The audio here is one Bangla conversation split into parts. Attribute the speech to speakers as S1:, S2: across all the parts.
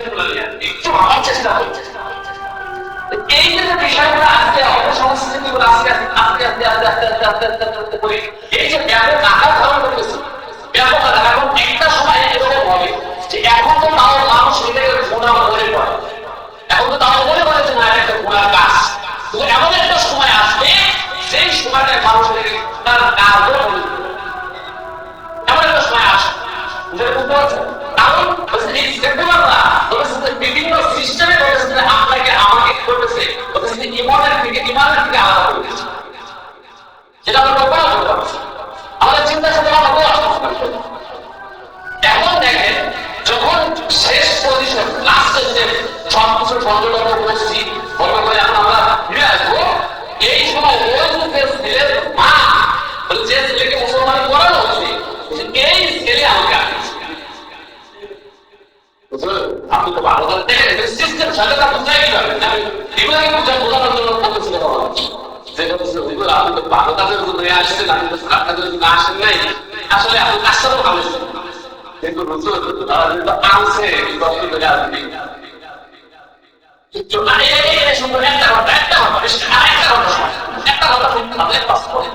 S1: মনে মনে এমন একটা সময় আসবে সেই সময়টায় এমন একটা সময় আসবে বুঝতে পারছেন? কারণ বিভিন্ন সিস্টেমে বলেছে আপনাকে আমাকে করতেছে ইমানের থেকে ইমানের থেকে আলাদা করে যেটা আমরা কল্পনা করতে পারছি আমাদের চিন্তা করতে আমরা এখন দেখেন, যখন শেষ পজিশন লাস্টের যে সবকিছু বন্ধ বন্ধ করছি বন্ধ করে এখন আমরা ফিরে আসব এই সময় ওই যে ছেলের মা বলে যে ছেলেকে মুসলমান করানো হচ্ছে এই ছেলে আমাকে আনিয়েছে বুঝলেন? আপনি তো ভালো করে দেখেন সিস্টেম সাথে তা বুঝাই পারবেন আমি এগুলো বুঝা বোঝানোর জন্য বলতেছিল বাবা যে বলতেছিল এগুলো আপনি তো ভালো কাজের জন্য আসছেন আপনি তো খারাপ কাজের জন্য আসেন নাই আসলে আপনি কাজটা তো ভালো কিন্তু হুজুর কিন্তু আনছে কষ্ট করে আসবে একটু না, ঘণ্টা, একটা ঘণ্টা, না, একটা ঘণ্টা একটা ঘণ্টা পাঁচ মিনিট।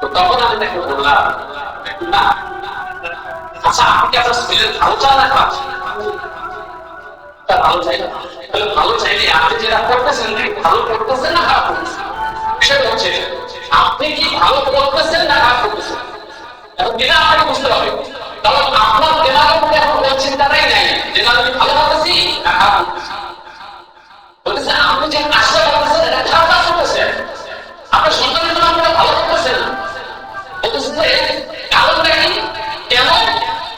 S1: তো তখন আমি তাকে বললাম না আচ্ছা আপনি আপনার ছেলের ভালো চান না? তা ভালো চাই তাহলে ভালো চাইলে আপনি যেটা করতেছেন ভালো করতেছেন না খারাপ করতেছেন? হচ্ছে, আপনি কি ভালো করতেছেন না খারাপ করতেছেন? এখন এটা আপনাকে বুঝতে হবে। কারণ আপনার দেমাগের মধ্যে এখন কোন চিন্তাটাই নাই। না আমি ভালো করতেছি না খারাপ করতেছি? আপনি যে কাজটা করতেছেন এটা খারাপ কাজ করতেছেন? আপনার সন্তানের জন্য আপনারা ভালো করতেছেন? বলতেছে যে, কারণটা কি? কেমন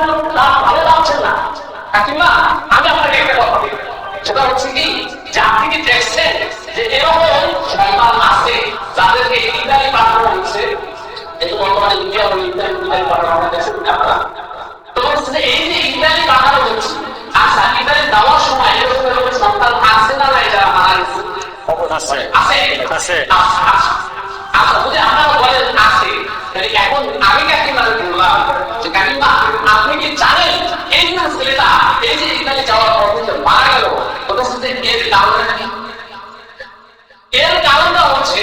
S1: ভালো লাগছেন না। কাকিমা আমি আপনাকে একটা কথা বলি। সেটা হচ্ছে কি যে আপনি কি দেখছেন যে এরকম সন্তান আছে যাদেরকে ইতালি পাঠানো হচ্ছে এই বর্তমানে ইন্ডিয়া ও ইতালি ইতালি পাঠানো আমাদের আপনারা? তো বলছে যে এই যে ইতালি পাঠানো হচ্ছে আচ্ছা দেওয়ার সময় এরকম এরকম সন্তান আছে না নাই যারা মারা গেছে?
S2: আছে।
S1: আছে।
S2: আছে।
S1: আচ্ছা আচ্ছা। আচ্ছা যদি আপনারা কি জানেন এই যে ছেলেটা, এই যে ইতালি যাওয়ার পর থেকে মারা গেল। ওটা শুধু এর কারণটা কি এর কারণটা হচ্ছে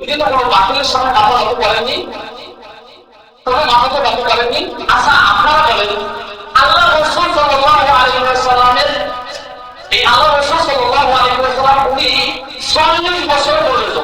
S1: কিন্তু কোনো বাতিলের সামনে মাথা নত করেনি তবে মাথাকে নত করেনি আচ্ছা আপনারা বলেন, আল্লাহ রসুল সাল্লাহ আলহিমের এই আল্লাহ রসুল সাল্লাহ আলহিম বছর পর্যন্ত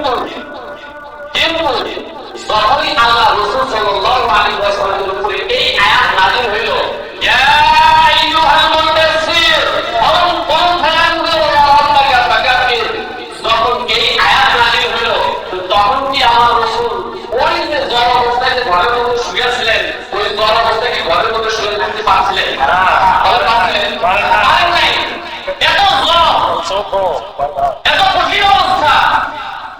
S1: কিন্তু কিন্তু যখনই আল্লাহ রসুল সাল্লাহ আলী ওয়াসাল্লামের উপরে এই আয়াত নাজির হইল ইয়া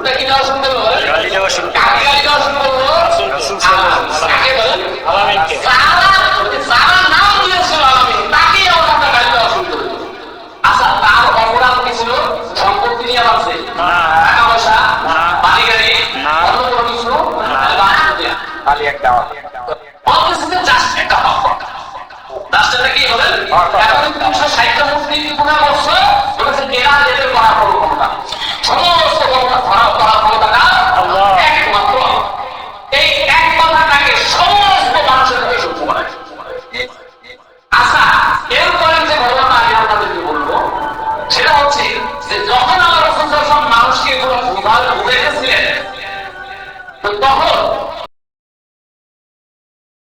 S1: ওটা কি দেওয়া শুনতে বল গালি দেওয়া শুনতে
S2: গালি দেওয়া শুনতে বল
S1: কাকে বল
S2: আলামিনকে